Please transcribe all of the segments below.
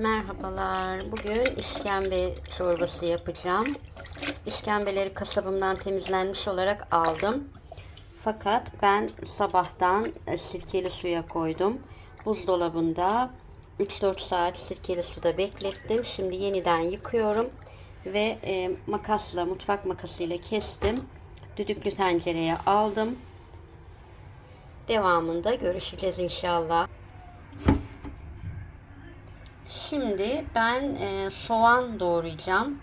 Merhabalar. Bugün işkembe çorbası yapacağım. İşkembeleri kasabımdan temizlenmiş olarak aldım. Fakat ben sabahtan e, sirkeli suya koydum. Buzdolabında 3-4 saat sirkeli suda beklettim. Şimdi yeniden yıkıyorum ve e, makasla, mutfak makasıyla kestim. Düdüklü tencereye aldım. Devamında görüşeceğiz inşallah. Şimdi ben e, soğan doğrayacağım.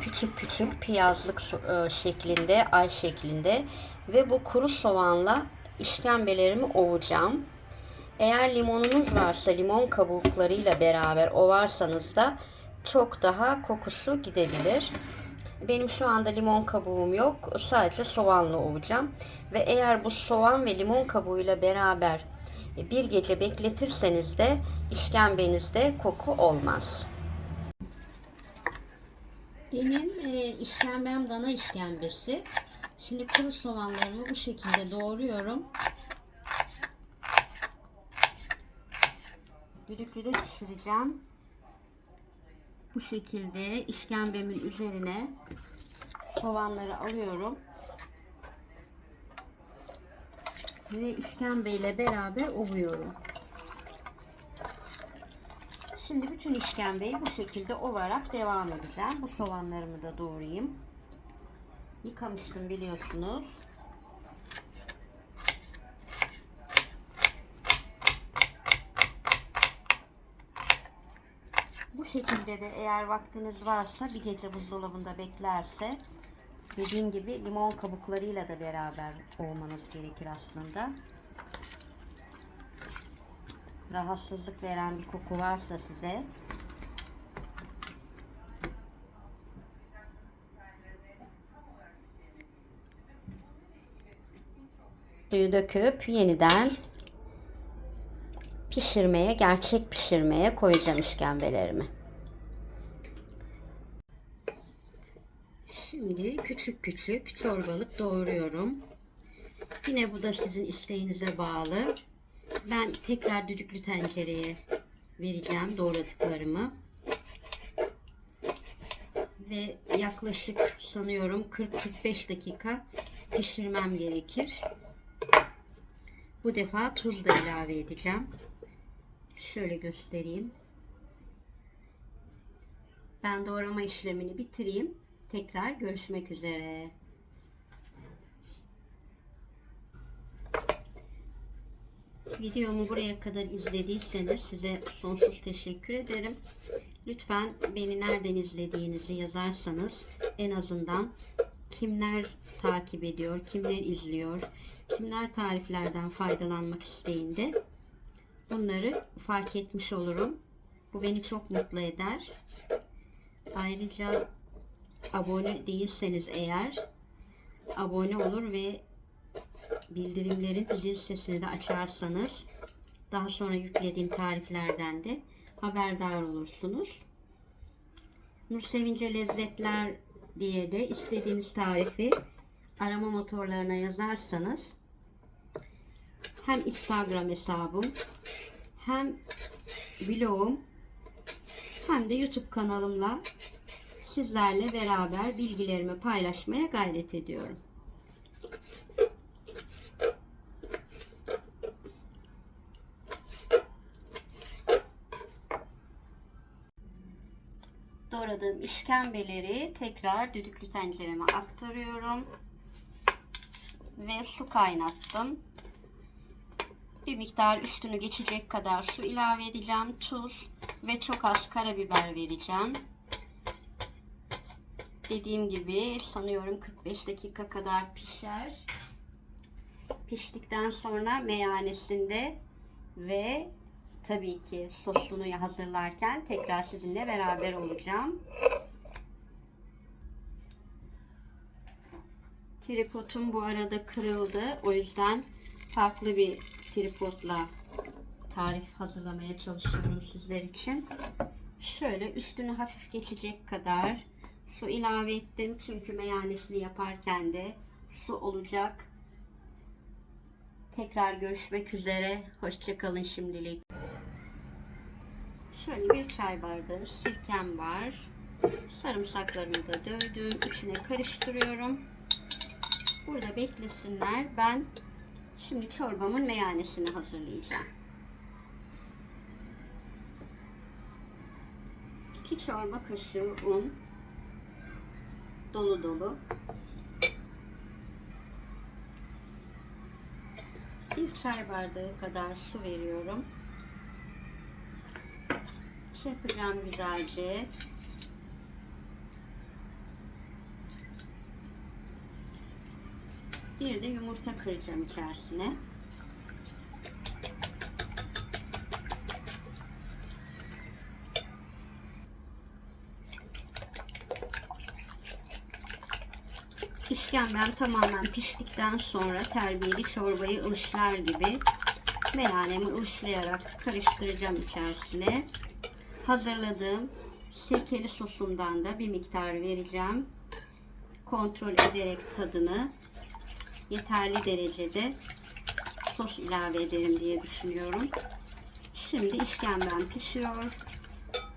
Küçük küçük piyazlık e, şeklinde, ay şeklinde ve bu kuru soğanla işkembelerimi ovacağım. Eğer limonunuz varsa limon kabuklarıyla beraber ovarsanız da çok daha kokusu gidebilir. Benim şu anda limon kabuğum yok. Sadece soğanla ovacağım. Ve eğer bu soğan ve limon kabuğuyla beraber bir gece bekletirseniz de işkembenizde koku olmaz. Benim e, işkembem dana işkembesi. Şimdi kuru soğanlarımı bu şekilde doğruyorum. Düdüklüde pişireceğim. Bu şekilde işkembemin üzerine soğanları alıyorum. Ve işkembeyle beraber ovuyorum. Şimdi bütün işkembeyi bu şekilde ovarak devam edeceğim. Bu soğanlarımı da doğrayayım. Yıkamıştım biliyorsunuz. Bu şekilde de eğer vaktiniz varsa bir gece buzdolabında beklerse dediğim gibi limon kabuklarıyla da beraber olmanız gerekir aslında. Rahatsızlık veren bir koku varsa size suyu döküp yeniden pişirmeye, gerçek pişirmeye koyacağım işkembelerimi. Şimdi küçük küçük çorbalık doğruyorum. Yine bu da sizin isteğinize bağlı. Ben tekrar düdüklü tencereye vereceğim doğradıklarımı. Ve yaklaşık sanıyorum 40-45 dakika pişirmem gerekir. Bu defa tuz da ilave edeceğim. Şöyle göstereyim. Ben doğrama işlemini bitireyim. Tekrar görüşmek üzere. Videomu buraya kadar izlediyseniz size sonsuz teşekkür ederim. Lütfen beni nereden izlediğinizi yazarsanız en azından kimler takip ediyor, kimler izliyor, kimler tariflerden faydalanmak isteğinde bunları fark etmiş olurum. Bu beni çok mutlu eder. Ayrıca abone değilseniz eğer abone olur ve bildirimlerin zil sesini de açarsanız daha sonra yüklediğim tariflerden de haberdar olursunuz. Nur Sevince Lezzetler diye de istediğiniz tarifi arama motorlarına yazarsanız hem Instagram hesabım hem blogum hem de YouTube kanalımla sizlerle beraber bilgilerimi paylaşmaya gayret ediyorum. Doğradığım işkembeleri tekrar düdüklü tencereme aktarıyorum. Ve su kaynattım. Bir miktar üstünü geçecek kadar su ilave edeceğim. Tuz ve çok az karabiber vereceğim. Dediğim gibi sanıyorum 45 dakika kadar pişer. Piştikten sonra meyanesinde ve tabii ki sosunu hazırlarken tekrar sizinle beraber olacağım. Tripodum bu arada kırıldı. O yüzden farklı bir tripodla tarif hazırlamaya çalışıyorum sizler için. Şöyle üstünü hafif geçecek kadar su ilave ettim. Çünkü meyanesini yaparken de su olacak. Tekrar görüşmek üzere. Hoşçakalın şimdilik. Şöyle bir çay bardağı sirkem var. Sarımsaklarımı da dövdüm. İçine karıştırıyorum. Burada beklesinler. Ben şimdi çorbamın meyanesini hazırlayacağım. 2 çorba kaşığı un dolu dolu. Bir çay bardağı kadar su veriyorum. Çırpacağım güzelce. Bir de yumurta kıracağım içerisine İşkembem tamamen piştikten sonra terbiyeli çorbayı ılışlar gibi melanemi ılışlayarak karıştıracağım içerisine. Hazırladığım sirkeli sosumdan da bir miktar vereceğim. Kontrol ederek tadını yeterli derecede sos ilave ederim diye düşünüyorum. Şimdi işkembem pişiyor.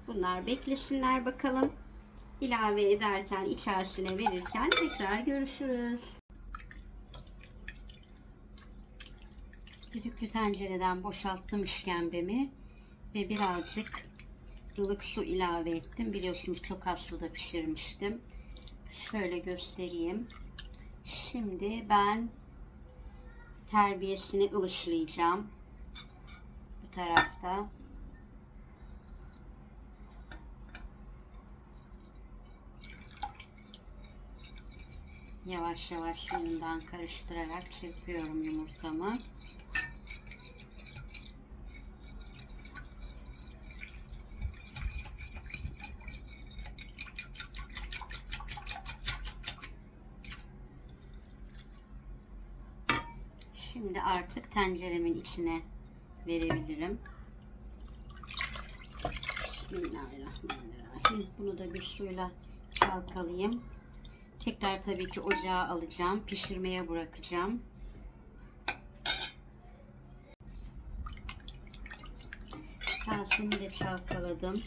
Bunlar beklesinler bakalım ilave ederken içerisine verirken tekrar görüşürüz. Düdüklü tencereden boşalttım işkembemi ve birazcık ılık su ilave ettim. Biliyorsunuz çok az suda pişirmiştim. Şöyle göstereyim. Şimdi ben terbiyesini ılışlayacağım. Bu tarafta. Yavaş yavaş suyundan karıştırarak çırpıyorum yumurtamı. Şimdi artık tenceremin içine verebilirim. Bismillahirrahmanirrahim. Bunu da bir suyla çalkalayayım. Tekrar tabii ki ocağa alacağım. Pişirmeye bırakacağım. Kasemi de çalkaladım.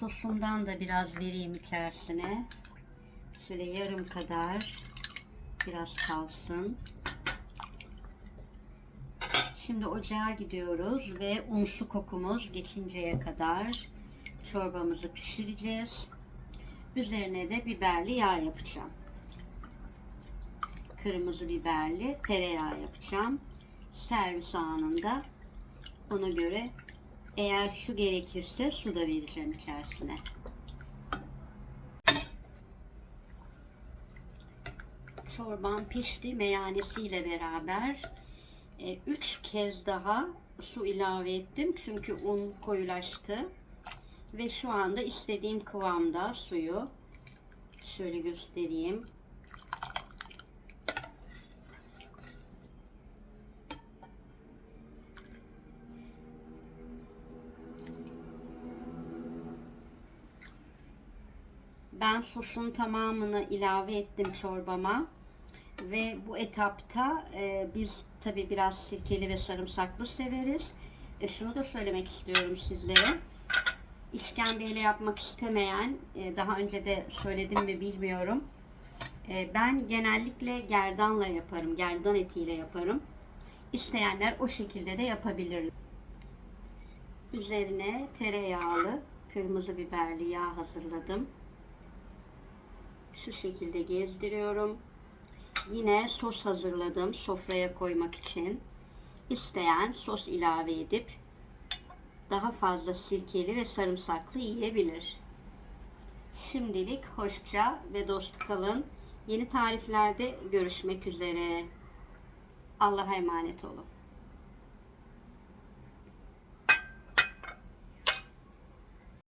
Sosundan da biraz vereyim içerisine. Şöyle yarım kadar biraz kalsın. Şimdi ocağa gidiyoruz ve unsu kokumuz geçinceye kadar çorbamızı pişireceğiz. Üzerine de biberli yağ yapacağım. Kırmızı biberli tereyağı yapacağım. Servis anında ona göre eğer su gerekirse su da vereceğim içerisine. Çorbam pişti meyanesiyle beraber 3 e, kez daha su ilave ettim çünkü un koyulaştı. Ve şu anda istediğim kıvamda suyu. Şöyle göstereyim. Ben sosun tamamını ilave ettim çorbama. Ve bu etapta e, biz tabi biraz sirkeli ve sarımsaklı severiz. E, şunu da söylemek istiyorum sizlere işkembeyle yapmak istemeyen, e, daha önce de söyledim mi bilmiyorum. E, ben genellikle gerdanla yaparım, gerdan etiyle yaparım. İsteyenler o şekilde de yapabilir. Üzerine tereyağlı, kırmızı biberli yağ hazırladım. Şu şekilde gezdiriyorum. Yine sos hazırladım sofraya koymak için. İsteyen sos ilave edip daha fazla sirkeli ve sarımsaklı yiyebilir. Şimdilik hoşça ve dost kalın. Yeni tariflerde görüşmek üzere. Allah'a emanet olun.